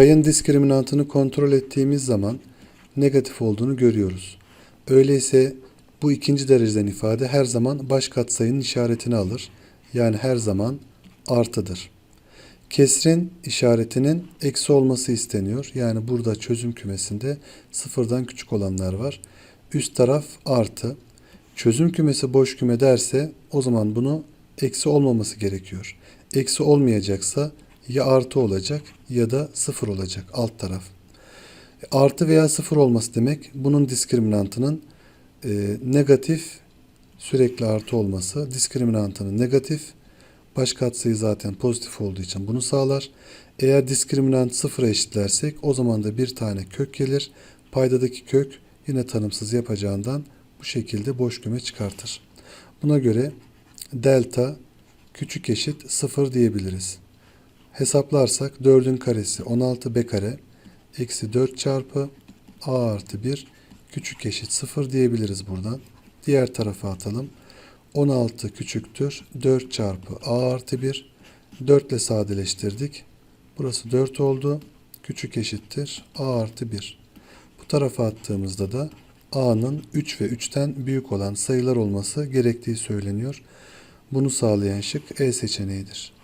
Payın diskriminantını kontrol ettiğimiz zaman negatif olduğunu görüyoruz. Öyleyse bu ikinci dereceden ifade her zaman baş katsayının işaretini alır. Yani her zaman artıdır. Kesrin işaretinin eksi olması isteniyor. Yani burada çözüm kümesinde sıfırdan küçük olanlar var. Üst taraf artı. Çözüm kümesi boş küme derse o zaman bunu eksi olmaması gerekiyor. Eksi olmayacaksa ya artı olacak ya da sıfır olacak alt taraf. Artı veya sıfır olması demek bunun diskriminantının e, negatif sürekli artı olması. Diskriminantının negatif baş katsayı zaten pozitif olduğu için bunu sağlar. Eğer diskriminant sıfıra eşitlersek o zaman da bir tane kök gelir. Paydadaki kök yine tanımsız yapacağından bu şekilde boş küme çıkartır. Buna göre delta küçük eşit 0 diyebiliriz. Hesaplarsak 4'ün karesi 16b kare eksi 4 çarpı a artı 1 küçük eşit 0 diyebiliriz buradan. Diğer tarafa atalım. 16 küçüktür 4 çarpı a artı 1 4 ile sadeleştirdik. Burası 4 oldu. Küçük eşittir a artı 1. Bu tarafa attığımızda da a'nın 3 ve 3'ten büyük olan sayılar olması gerektiği söyleniyor. Bunu sağlayan şık E seçeneğidir.